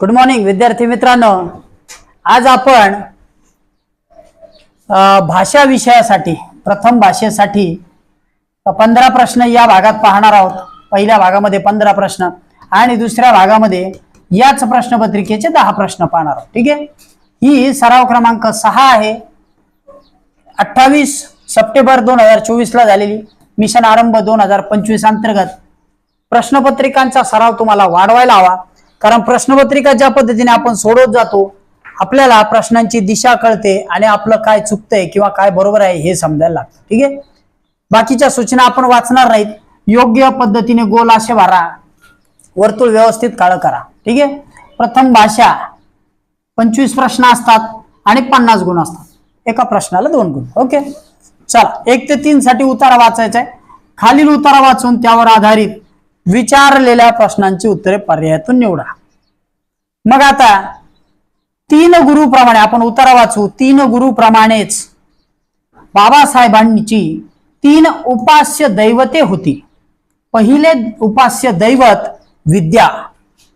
Good morning विद्यार्थी मित्रांनो. आज आपण भाषा विषयासाठी प्रथम भाषेसाठी पंधरा प्रश्न या भागात पाहणार आहोत. पहिल्या भागामध्ये पंधरा प्रश्न आणि दुसऱ्या भागामध्ये याच प्रश्नपत्रिकेचे दहा प्रश्न पाहणार आहोत. ठीक आहे? ही सराव क्रमांक सहा आहे. अठ्ठावीस सप्टेंबर दोन हजार चोवीसला झालेली मिशन आरंभ दोन हजार पंचवीस अंतर्गत प्रश्नपत्रिकांचा सराव तुम्हाला वाढवायला हवा. कारण प्रश्नपत्रिका ज्या पद्धतीने आपण सोडवत जातो आपल्याला प्रश्नांची दिशा कळते आणि आपलं काय चुकतंय किंवा काय बरोबर आहे हे समजायला लागतं. ठीक आहे? बाकीच्या सूचना आपण वाचणार नाहीत. योग्य पद्धतीने गोल असे भरा वर्तुळ व्यवस्थित काळ करा. ठीक आहे? प्रथम भाषा. पंचवीस प्रश्न असतात आणि पन्नास गुण असतात. एका प्रश्नाला दोन गुण. ओके? चला. एक ते तीन साठी उतारा वाचायचा आहे. खालील उतारा वाचून त्यावर आधारित विचारलेल्या प्रश्नांची उत्तरे पर्यायातून निवडा. मग आता तीन गुरुप्रमाणे आपण उतारा वाचू तीन गुरुप्रमाणेच बाबासाहेबांची तीन उपास्य दैवते होती. पहिले उपास्य दैवत विद्या.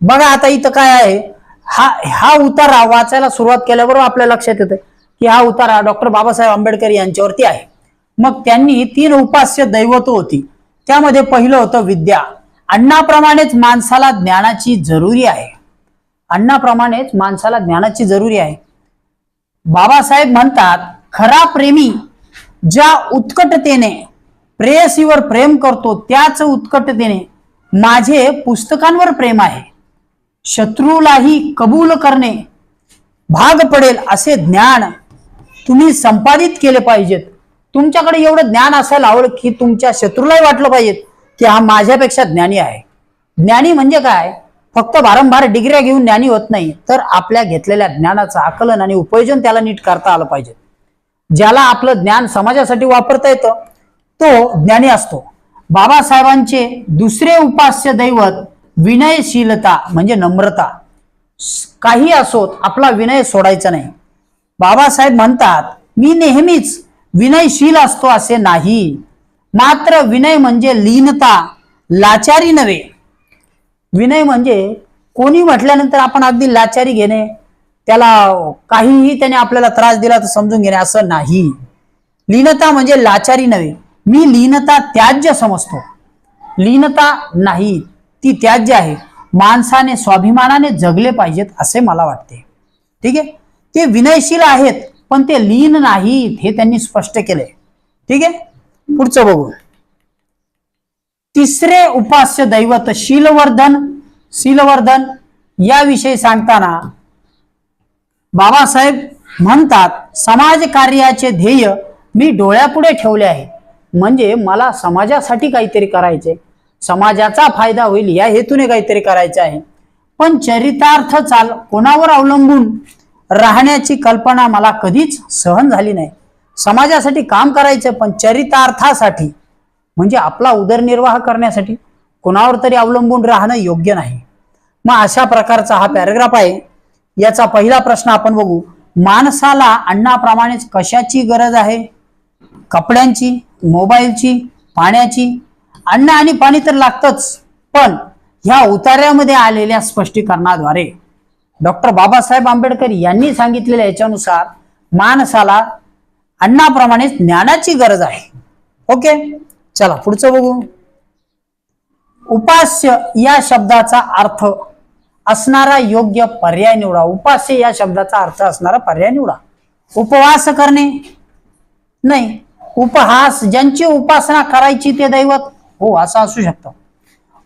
बघा आता इथं काय आहे? हा हा उतारा वाचायला सुरुवात केल्याबरोबर आपल्या लक्षात येतं की हा उतारा डॉक्टर बाबासाहेब आंबेडकर यांच्यावरती आहे. मग त्यांनी तीन उपास्य दैवत होती. त्यामध्ये पहिलं होतं विद्या. अण्णाप्रमाणेच माणसाला ज्ञानाची जरुरी आहे. अण्णाप्रमाणेच माणसाला ज्ञानाची जरुरी आहे. बाबासाहेब म्हणतात खरा प्रेमी ज्या उत्कटतेने प्रेयसीवर प्रेम करतो त्याच उत्कटतेने माझे पुस्तकांवर प्रेम आहे. शत्रूलाही कबूल करणे भाग पडेल असे ज्ञान तुम्ही संपादित केले पाहिजेत. तुमच्याकडे एवढं ज्ञान असायला आवड की तुमच्या शत्रूलाही वाटलं पाहिजेत. की हा माझ्यापेक्षा ज्ञानी आहे. ज्ञानी म्हणजे काय? फक्त वारंवार डिग्र्या घेऊन ज्ञानी होत नाही तर आपल्या घेतलेल्या ज्ञानाचं आकलन आणि उपयोजन त्याला नीट करता आलं पाहिजे. ज्याला आपलं ज्ञान समाजासाठी वापरता येतं तो ज्ञानी असतो. बाबासाहेबांचे दुसरे उपास्य दैवत विनयशीलता म्हणजे नम्रता. काही असोत आपला विनय सोडायचा नाही. बाबासाहेब म्हणतात मी नेहमीच विनयशील असतो असे नाही. मात्र विनय म्हणजे लीनता लाचारी नव्हे. विनय म्हणजे कोणी म्हटल्यानंतर आपण अगदी लाचारी घेणे त्याला काहीही त्याने आपल्याला त्रास दिला तर समजून घेणे असं नाही. लीनता म्हणजे लाचारी नव्हे. मी लीनता त्याज्य समजतो. लीनता नाही ती त्याज्य आहे. माणसाने स्वाभिमानाने जगले पाहिजेत असे मला वाटते. ठीक आहे? ते विनयशील आहेत पण ते लीन नाहीत हे त्यांनी स्पष्ट केलंय. ठीक आहे? पुढचं बघू. तिसरे उपास्य दैवत शीलवर्धन. शीलवर्धन याविषयी सांगताना बाबासाहेब म्हणतात समाज कार्याचे ध्येय मी डोळ्यापुढे ठेवले आहे. म्हणजे मला समाजासाठी काहीतरी करायचे. समाजाचा फायदा होईल या हेतूने काहीतरी करायचे आहे. पण चरितार्थ चाल कोणावर अवलंबून राहण्याची कल्पना मला कधीच सहन झाली नाही. समाजासाठी काम करायचं पण चरितार्थासाठी म्हणजे आपला उदरनिर्वाह करण्यासाठी कोणावर तरी अवलंबून राहणं योग्य नाही. मग अशा प्रकारचा हा पॅराग्राफ आहे. याचा पहिला प्रश्न आपण बघू. माणसाला अन्नाप्रमाणेच कशाची गरज आहे? कपड्यांची मोबाईलची पाण्याची. अन्न आणि पाणी तर लागतच पण ह्या उतार्यामध्ये आलेल्या स्पष्टीकरणाद्वारे. डॉक्टर बाबासाहेब आंबेडकर यांनी सांगितलेल्या याच्यानुसार माणसाला अन्नाप्रमाणे ज्ञानाची गरज आहे. ओके? चला पुढचं बघू. उपास्य या शब्दाचा अर्थ असणारा योग्य पर्याय निवडा. उपास्य या शब्दाचा अर्थ असणारा पर्याय निवडा. उपवास करणे? नाही. उपहास ज्यांची उपासना करायची ते दैवत. हो असं असू शकतं.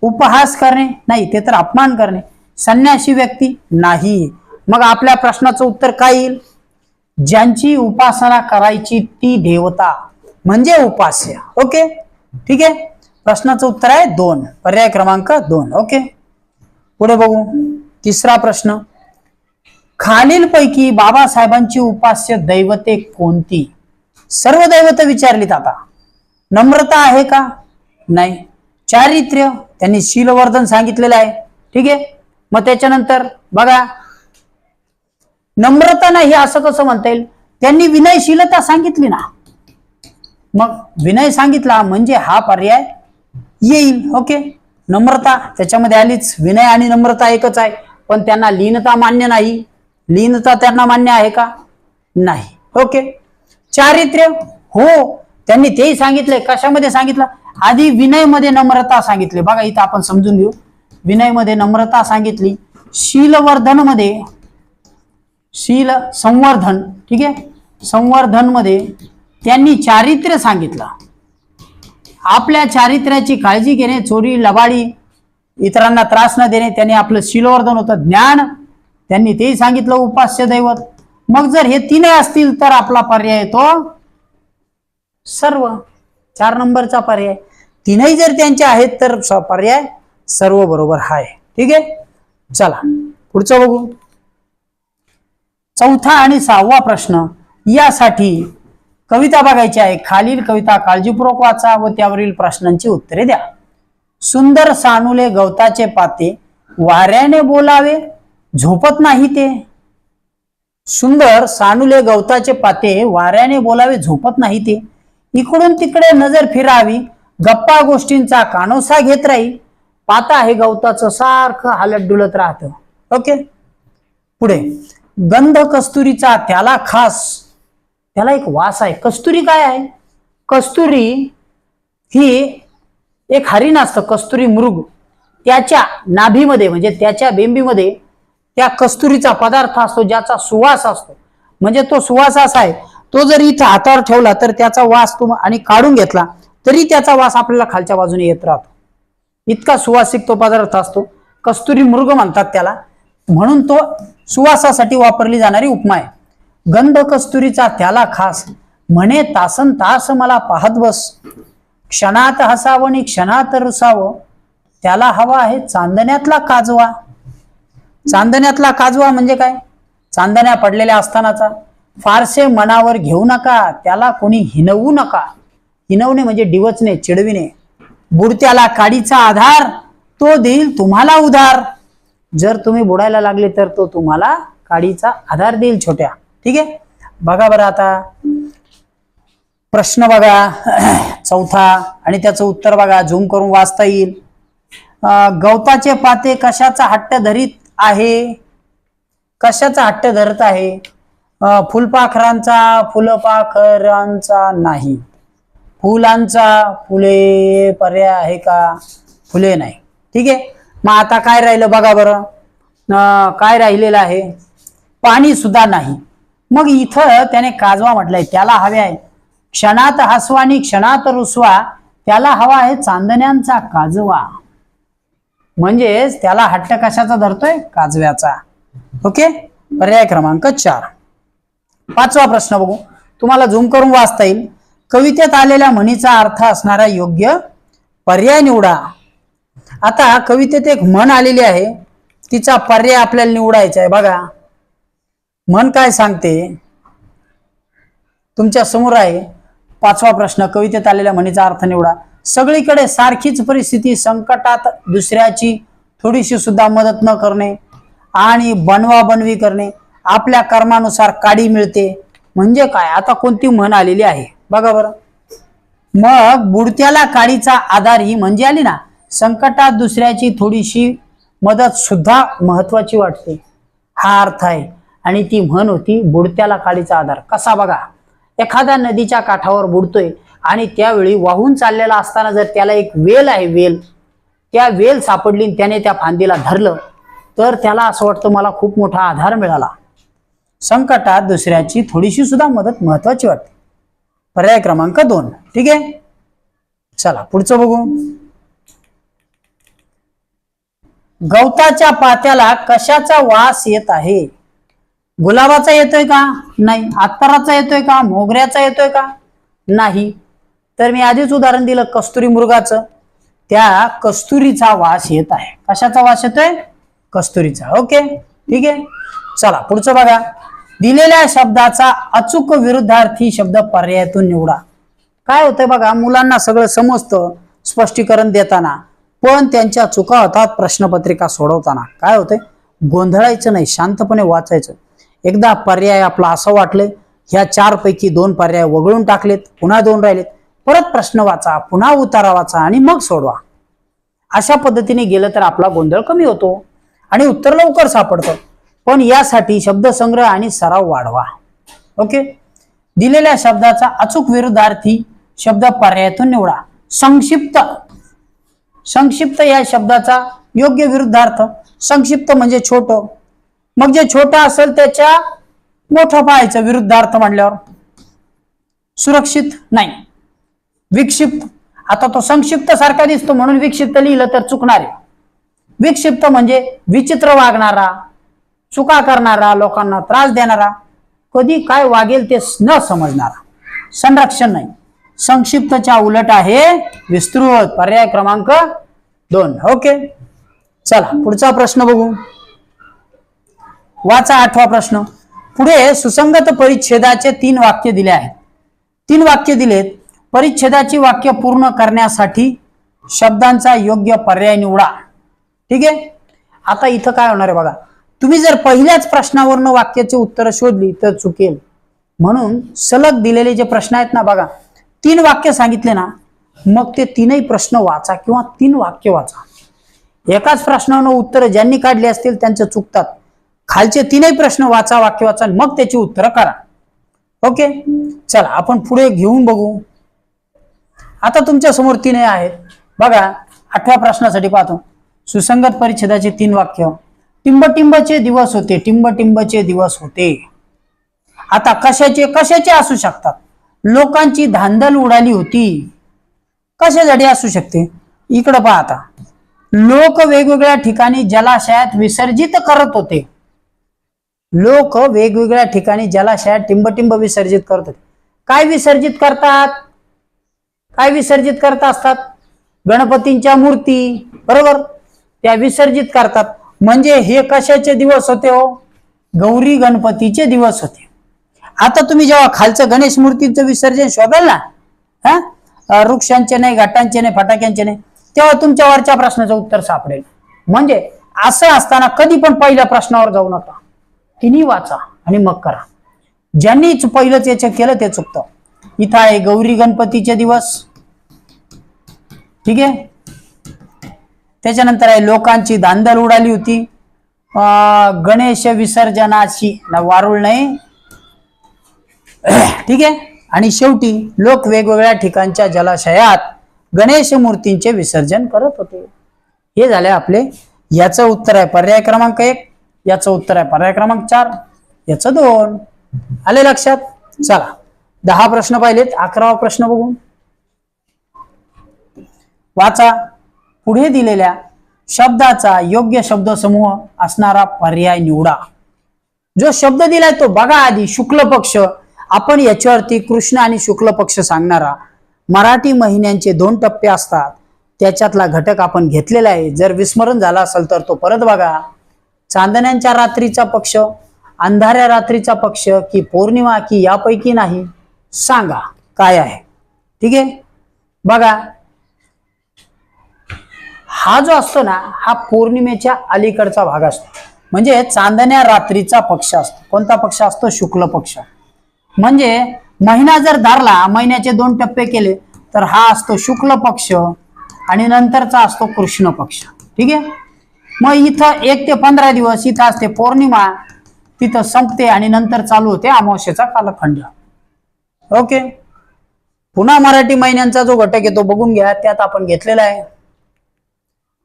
उपहास करणे? नाही ते तर अपमान करणे. संन्यासी व्यक्ती नाही. मग आपल्या प्रश्नाचं उत्तर काय येईल? ज्यांची उपासना करायची ती देवता म्हणजे उपास्य. ओके? ठीक आहे? प्रश्नाचं उत्तर आहे दोन. पर्याय क्रमांक दोन. ओके? पुढे बघू. तिसरा प्रश्न. खालीलपैकी बाबासाहेबांची उपास्य दैवते कोणती? सर्व दैवत विचारलीत आता. नम्रता आहे का? नाही. चारित्र्य. त्यांनी शीलवर्धन सांगितलेलं आहे. ठीक आहे? मग त्याच्यानंतर बघा. नम्रता नाही असं कसं म्हणता येईल? त्यांनी विनयशीलता सांगितली ना. मग विनय सांगितला म्हणजे हा पर्याय येईल ओके? नम्रता त्याच्यामध्ये आलीच. विनय आणि नम्रता एकच आहे. पण त्यांना लीनता मान्य नाही. लीनता त्यांना मान्य आहे का? नाही ओके? चारित्र्य हो. त्यांनी तेही सांगितले कशामध्ये सांगितलं? आधी विनयमध्ये नम्रता सांगितली. बघा इथं आपण समजून घेऊ. विनयमध्ये नम्रता सांगितली. शीलवर्धनमध्ये शील संवर्धन ठीक आहे? संवर्धनमध्ये त्यांनी चारित्र्य सांगितलं. आपल्या चारित्र्याची काळजी घेणे चोरी लबाडी इतरांना त्रास न देणे त्यांनी आपलं शीलवर्धन होतं. ज्ञान त्यांनी तेही सांगितलं उपास्य दैवत. मग जर हे तीनही असतील तर आपला पर्याय येतो सर्व. चार नंबरचा पर्याय. तीनही जर त्यांचे आहेत तर पर्याय सर्व बरोबर हाय. ठीक आहे? चला पुढचं बघू. चौथा आणि सहावा प्रश्न यासाठी कविता बघायची आहे. खालील कविता काळजीपूर्वक वाचा व त्यावरील प्रश्नांची उत्तरे द्या. सुंदर सानुले गवताचे पाते वाऱ्याने बोलावे झोपत नाही ते. सुंदर सानुले गवताचे पाते वाऱ्याने बोलावे झोपत नाही ते. इकडून तिकडे नजर फिरावी गप्पा गोष्टींचा कानोसा घेत राही. पाता हे गवताचं सारखं हालत डुलत राहतं. ओके? पुढे. गंध कस्तुरीचा त्याला खास. त्याला एक वास आहे. कस्तुरी काय आहे? कस्तुरी ही एक हरिण असतं कस्तुरी मृग. त्याच्या नाभीमध्ये म्हणजे त्याच्या बेंबीमध्ये त्या कस्तुरीचा पदार्थ असतो ज्याचा सुवास असतो. म्हणजे तो सुवास असा आहे तो जर इथं हातावर ठेवला तर त्याचा वास तुम आणि काढून घेतला तरी त्याचा वास आपल्याला खालच्या बाजूने येत राहतो. इतका सुवासिक तो पदार्थ असतो. कस्तुरी मृग म्हणतात त्याला. म्हणून तो सुवासासाठी वापरली जाणारी उपमा आहे. गंध कस्तुरीचा त्याला खास. म्हणे तासन तास मला पाहत बस. क्षणात हसावं आणि क्षणात रुसावं. त्याला हवा आहे चांदण्यातला काजवा. चांदण्यातला काजवा म्हणजे काय? चांदण्या पडलेल्या असतानाचा. फारसे मनावर घेऊ नका त्याला कोणी हिनवू नका. हिनवणे म्हणजे डिवचणे चिडविणे. बुडत्याला काडीचा आधार तो देईल तुम्हाला उधार. जर तुम्ही बुडायला लागले तर तो तुम्हाला काडीचा आधार देईल छोट्या. ठीक आहे? बघा बरं आता. प्रश्न बघा. चौथा. आणि त्याचं उत्तर बघा. झूम करून वाचता येईल. गवताचे पाते कशाचा हट्ट धरीत आहे? कशाचा हट्ट धरत आहे? फुलपाखरांचा फुलपाखरांचा नाही. फुलांचा फुले पर्याय आहे का? फुले नाही. ठीक आहे? मग आता काय राहिलं बघा बरं. काय राहिलेलं आहे? पाणी सुद्धा नाही. मग इथं त्याने काजवा म्हटलंय त्याला हवे आहे. क्षणात हसवा आणि क्षणात रुसवा त्याला हवा आहे चांदण्यांचा काजवा. म्हणजेच त्याला हट्ट कशाचा धरतोय? काजव्याचा. ओके? पर्याय क्रमांक चार. पाचवा प्रश्न बघू. तुम्हाला झूम करून वाचता येईल. कवितेत आलेल्या म्हणीचा अर्थ असणारा योग्य पर्याय निवडा. आता कवितेत एक म्हण आलेली आहे तिचा पर्याय आपल्याला निवडायचा आहे. बघा. म्हण काय सांगते? तुमच्यासमोर आहे. पाचवा प्रश्न कवितेत आलेल्या म्हणीचा अर्थ निवडा. सगळीकडे सारखीच परिस्थिती संकटात दुसऱ्याची थोडीशी सुद्धा मदत न करणे आणि बनवा बनवी करणे आपल्या कर्मानुसार काडी मिळते. म्हणजे काय? आता कोणती म्हण आलेली आहे? बघा बरं. मग बुडत्याला काडीचा आधार ही म्हणजे आली ना? संकटात दुसऱ्याची थोडीशी मदत सुद्धा महत्वाची वाटते. हा अर्थ आहे. आणि ती म्हण होती बुडत्याला खाडीचा आधार. कसा बघा? एखाद्या नदीच्या काठावर बुडतोय आणि त्यावेळी वाहून चाललेला असताना जर त्याला एक वेल आहे वेल. त्या वेल सापडली आणि त्याने त्या फांदीला धरलं तर त्याला असं वाटतं मला खूप मोठा आधार मिळाला. संकटात दुसऱ्याची थोडीशी सुद्धा मदत महत्वाची वाटते. पर्याय क्रमांक दोन. ठीक आहे? चला पुढचं बघू. गवताच्या पात्याला कशाचा वास येत आहे? गुलाबाचा येतोय का? नाही. आत्ताराचा येतोय का? मोगऱ्याचा येतोय का? नाही. तर मी आधीच उदाहरण दिलं कस्तुरी मृगाचं. त्या कस्तुरीचा वास येत आहे. कशाचा वास येतोय? कस्तुरीचा. ओके? ठीक आहे? चला पुढचं बघा. दिलेल्या शब्दाचा अचूक विरुद्धार्थी शब्द पर्यायातून निवडा. काय होतंय बघा मुलांना सगळं समजतं स्पष्टीकरण देताना. पण त्यांच्या चुका होतात प्रश्नपत्रिका सोडवताना काय होतंय? गोंधळायचं नाही शांतपणे वाचायचं. एकदा पर्याय आपला असं वाटले ह्या चार पैकी दोन पर्याय वगळून टाकलेत पुन्हा दोन राहिलेत. परत प्रश्न वाचा पुन्हा उतारा वाचा आणि मग सोडवा. अशा पद्धतीने गेलं तर आपला गोंधळ कमी होतो आणि उत्तर लवकर सापडतं. पण यासाठी शब्दसंग्रह आणि सराव वाढवा. ओके? दिलेल्या शब्दाचा अचूक विरुद्धार्थी शब्द पर्यायातून निवडा. संक्षिप्त. संक्षिप्त या शब्दाचा योग्य विरुद्धार्थ. संक्षिप्त म्हणजे छोट. मग जे छोटं असेल त्याच्या मोठं पाहायचं विरुद्धार्थ म्हणल्यावर सुरक्षित नाही. विक्षिप्त. आता तो संक्षिप्त सारखा दिसतो म्हणून विक्षिप्त लिहिलं तर चुकणार आहे. विक्षिप्त म्हणजे विचित्र वागणारा चुका करणारा लोकांना त्रास देणारा कधी काय वागेल ते न समजणारा. संरक्षण नाही. संक्षिप्तच्या उलट आहे विस्तृत पर्याय क्रमांक दोन. ओके. चला पुढचा प्रश्न बघू. वाचा आठवा प्रश्न. पुढे सुसंगत परिच्छेदाचे तीन वाक्य दिले आहेत. तीन वाक्य दिलेत. परिच्छेदाची वाक्य पूर्ण करण्यासाठी शब्दांचा योग्य पर्याय निवडा. ठीक आहे? आता इथं काय होणार आहे बघा. तुम्ही जर पहिल्याच प्रश्नावरनं वाक्याची उत्तरं शोधली तर चुकेल. म्हणून सलग दिलेले जे प्रश्न आहेत ना बघा तीन वाक्य सांगितले ना मग ते तीनही प्रश्न वाचा किंवा तीन वाक्य वाचा. एकाच प्रश्नानं उत्तरं ज्यांनी काढली असतील त्यांचं चुकतात. खालचे तीनही प्रश्न वाचा वाक्य वाचा मग त्याची उत्तरं करा ओके? चला आपण पुढे घेऊन बघू. आता तुमच्यासमोर तीनही आहेत. बघा आठव्या प्रश्नासाठी पाहतो. सुसंगत परिच्छेदाचे तीन वाक्य. टिंबटिंबचे दिवस होते टिंबटिंबचे दिवस होते. आता कशाचे कशाचे असू शकतात? लोकांची धांदल उडाली होती. कशासाठी असू शकते? इकडं पहा आता. लोक वेगवेगळ्या ठिकाणी जलाशयात विसर्जित करत होते. लोक वेगवेगळ्या ठिकाणी जलाशयात टिंबटिंब विसर्जित करत होते. काय विसर्जित करतात? काय विसर्जित करत असतात? गणपतींच्या मूर्ती बरोबर? त्या विसर्जित करतात. म्हणजे हे कशाचे दिवस होते हो? गौरी गणपतीचे दिवस होते. आता तुम्ही जेव्हा खालचं गणेश मूर्तीचं विसर्जन शोधाल ना हा? वृक्षांचे नाही घाटांचे नाही फटाक्यांचे नाही तेव्हा तुमच्या वरच्या प्रश्नाचं उत्तर सापडेल. म्हणजे असं असताना कधी पण पहिल्या प्रश्नावर जाऊ नका. तिन्ही वाचा आणि मग करा. ज्यांनी पहिलं पहिलंच याचं केलं ते चुकतं. इथं आहे गौरी गणपतीचे दिवस. ठीक आहे? त्याच्यानंतर आहे लोकांची दांदल उडाली होती. अं, गणेश विसर्जनाची ना वारुळ नाही. ठीक आहे? आणि शेवटी लोक वेगवेगळ्या ठिकाणच्या जलाशयात गणेश मूर्तींचे विसर्जन करत होते. हे झाले आपले. याचं उत्तर आहे पर्याय क्रमांक एक याचं उत्तर आहे पर्याय क्रमांक चार याचं दोन. आले लक्षात? चला. दहा प्रश्न पाहिलेत अकरावा प्रश्न बघून वाचा. पुढे दिलेल्या शब्दाचा योग्य शब्द समूह असणारा पर्याय निवडा. जो शब्द दिलाय तो बघा आधी शुक्ल पक्ष आपण याच्यावरती कृष्ण आणि शुक्ल पक्ष सांगणारा मराठी महिन्यांचे दोन टप्पे असतात. त्याच्यातला घटक आपण घेतलेला आहे. जर विस्मरण झाला असेल तर तो परत बघा. चांदण्यांच्या रात्रीचा पक्ष अंधाऱ्या रात्रीचा पक्ष की पौर्णिमा की यापैकी नाही सांगा काय आहे. ठीक आहे? बघा. हा जो असतो ना हा पौर्णिमेच्या अलीकडचा भाग असतो. म्हणजे चांदण्या रात्रीचा पक्ष असतो. कोणता पक्ष असतो? शुक्ल पक्ष. म्हणजे महिना जर धरला महिन्याचे दोन टप्पे केले तर हा असतो शुक्ल पक्ष आणि नंतरचा असतो कृष्ण पक्ष. ठीक आहे? मग इथं एक ते पंधरा दिवस इथं असते पौर्णिमा तिथं संपते आणि नंतर चालू होते अमावस्येचा कालखंड. ओके? पुन्हा मराठी महिन्यांचा जो घटक आहे तो बघून घ्या त्यात आपण घेतलेला आहे.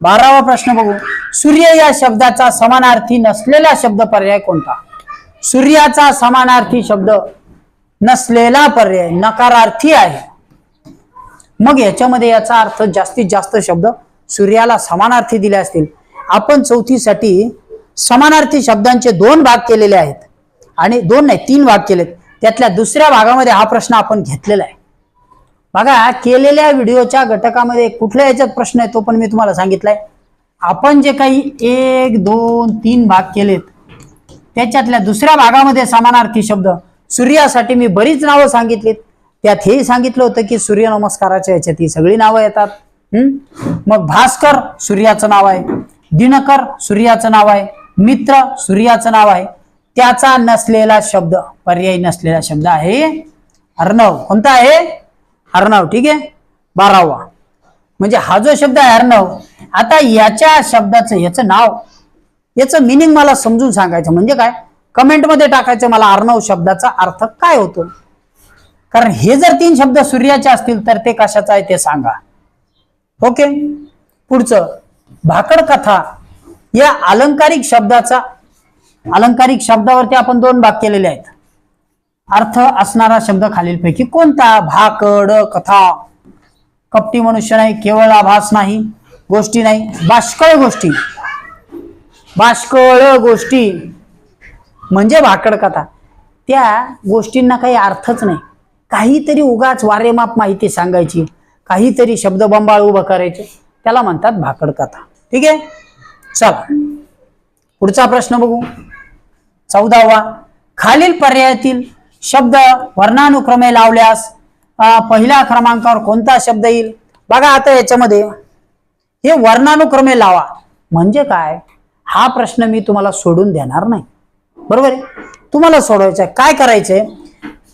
बारावा प्रश्न बघू. सूर्य या शब्दाचा समानार्थी नसलेला शब्द पर्याय कोणता? सूर्याचा समानार्थी शब्द नसलेला पर्याय नकारार्थी आहे. मग याच्यामध्ये याचा अर्थ जास्तीत जास्त शब्द सूर्याला समानार्थी दिले असतील. आपण चौथीसाठी समानार्थी शब्दांचे दोन भाग केलेले आहेत. आणि दोन नाही तीन भाग केलेत. त्यातल्या दुसऱ्या भागामध्ये हा प्रश्न आपण घेतलेला आहे. बघा केलेल्या व्हिडिओच्या घटकामध्ये कुठल्या याच्यात प्रश्न आहे तो पण मी तुम्हाला सांगितलाय. आपण जे काही एक दोन तीन भाग केलेत त्याच्यातल्या दुसऱ्या भागामध्ये समानार्थी शब्द सूर्यासाठी मी बरीच नावं सांगितलीत. त्यात हेही सांगितलं होतं की सूर्यनमस्काराच्या याच्यात ही सगळी नावं येतात. हम्म? मग भास्कर सूर्याचं नाव आहे. दिनकर सूर्याचं नाव आहे. मित्र सूर्याचं नाव आहे. त्याचा नसलेला शब्द पर्यायी नसलेला शब्द आहे अर्णव. कोणता आहे? अर्णव. ठीक आहे? बारावा. म्हणजे हा जो शब्द आहे अर्णव आता याच्या शब्दाचं याचं नाव याचं मिनिंग मला समजून सांगायचं म्हणजे काय? कमेंटमध्ये टाकायचं मला अर्णव शब्दाचा अर्थ काय होतो? कारण हे जर तीन शब्द सूर्याचे असतील तर ते कशाचं आहे ते सांगा. ओके? पुढचं भाकड कथा या अलंकारिक शब्दाचा अलंकारिक शब्दावरती आपण दोन भाग केलेले आहेत. अर्थ असणारा शब्द खालीलपैकी कोणता? भाकड कथा. कपटी मनुष्य नाही केवळ आभास नाही गोष्टी नाही बाष्कळ गोष्टी. बाष्कळ गोष्टी. म्हणजे भाकड कथा. त्या गोष्टींना काही अर्थच नाही. काहीतरी उगाच वारेमाप माहिती सांगायची. काहीतरी शब्द बंबाळ उभं करायचे. त्याला म्हणतात भाकड कथा. ठीक आहे? चला. पुढचा प्रश्न बघू. चौदावा. खालील पर्यायातील शब्द वर्णानुक्रमे लावल्यास पहिल्या क्रमांकावर कोणता शब्द येईल? बघा आता याच्यामध्ये. हे वर्णानुक्रमे लावा. म्हणजे काय? हा प्रश्न मी तुम्हाला सोडून देणार नाही. बरोबर आहे? तुम्हाला सोडवायचं आहे. काय करायचंय?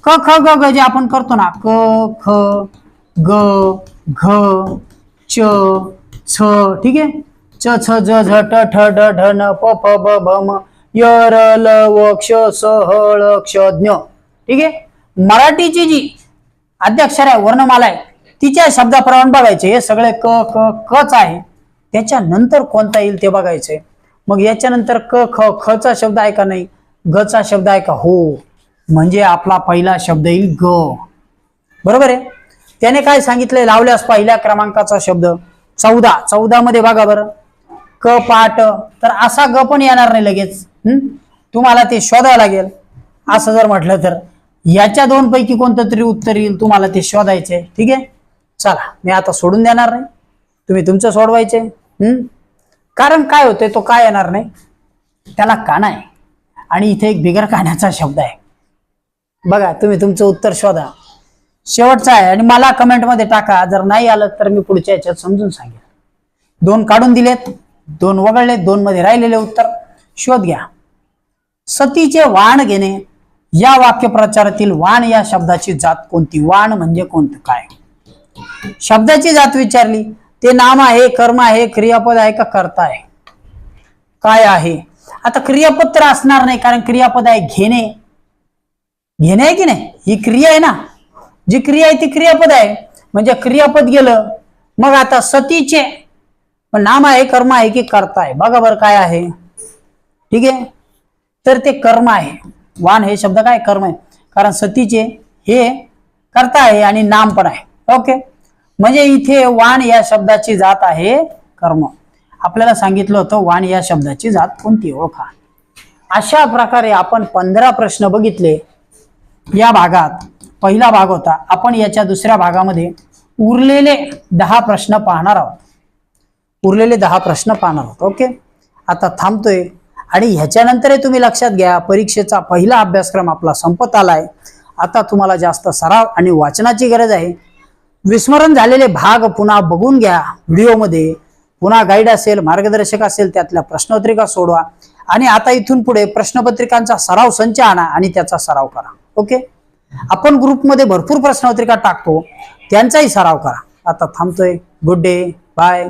क ख ग ग जे आपण करतो ना क ख ग घ च छ ठीक आहे? च छ ज झ ट ठ ड ढ न प फ ब भ म य र ल व क्ष स ह ळ क्ष ज्ञ ठीक आहे? मराठीची जी अध्यक्षर आहे वर्णमाला आहे तिच्या शब्दाप्रमाणे बघायचे. हे सगळे क क कच आहे. त्याच्यानंतर कोणता येईल ते बघायचंय. मग याच्यानंतर क ख खचा शब्द आहे का नाही? गचा शब्द आहे का? हो. म्हणजे आपला पहिला शब्द येईल ग. बरोबर आहे? त्याने काय सांगितलंय? लावल्यास पहिल्या क्रमांकाचा शब्द. चौदा. चौदा मध्ये बघा बरं. क पाट. तर असा ग पण येणार नाही लगेच. तुम्हाला ते शोधावं लागेल. असं जर म्हटलं तर. याच्या दोन पैकी कोणतं तरी उत्तर येईल तुम्हाला ते शोधायचंय. ठीक आहे? चला मी आता सोडून देणार नाही. तुम्ही तुमचं सोडवायचे हं? कारण काय होतंय? तो काय येणार नाही? त्याला काना आहे आणि इथे एक बिगर खाण्याचा शब्द आहे. बघा तुम्ही तुमचं उत्तर शोधा. शेवटचा आहे आणि मला कमेंटमध्ये टाका. जर नाही आलं तर मी पुढच्या याच्यात समजून सांगेन. दोन काढून दिलेत दोन वगळले दोन मध्ये राहिलेले उत्तर शोध घ्या. सतीचे वाण घेणे या वाक्यप्रचारातील वाण या शब्दाची जात कोणती? वाण म्हणजे कोणतं? काय? शब्दाची जात विचारली ते नाम आहे कर्म आहे क्रियापद आहे का करता आहे? काय आहे? आता क्रियापद तर असणार नाही कारण क्रियापद आहे घेणे. घेणे आहे की नाही? ही क्रिया आहे ना. जी क्रिया आहे ती क्रियापद आहे. म्हणजे क्रियापद गेलं मग आता सतीचे. पण नाम आहे कर्म आहे की कर्ता आहे? बघा बरं काय आहे. ठीक आहे? तर ते कर्म आहे. वान हे शब्द काय? कर्म आहे. कारण सतीचे हे कर्ता आहे आणि नाम पण आहे. ओके? म्हणजे इथे वान या शब्दाची जात आहे कर्म. आपल्याला सांगितलं होतं वाण या शब्दाची जात कोणती? ओळखा. अशा प्रकारे आपण पंधरा प्रश्न बघितले. या भागात पहिला भाग होता आपण याच्या दुसऱ्या भागामध्ये उरलेले दहा प्रश्न पाहणार आहोत. उरलेले दहा प्रश्न पाहणार आहोत ओके? आता थांबतोय. आणि ह्याच्यानंतरही तुम्ही लक्षात घ्या परीक्षेचा पहिला अभ्यासक्रम आपला संपत आलाय. आता तुम्हाला जास्त सराव आणि वाचनाची गरज आहे. विस्मरण झालेले भाग पुन्हा बघून घ्या. व्हिडिओमध्ये पुन्हा गाईड असेल मार्गदर्शक असेल त्यातल्या प्रश्नपत्रिका सोडवा. आणि आता इथून पुढे प्रश्नपत्रिकांचा सराव संच आणा आणि त्याचा सराव करा. ओके आपण ग्रुपमध्ये भरपूर प्रश्नपत्रिका टाकतो. त्यांचाही सराव करा. आता थांबतोय. Good day bye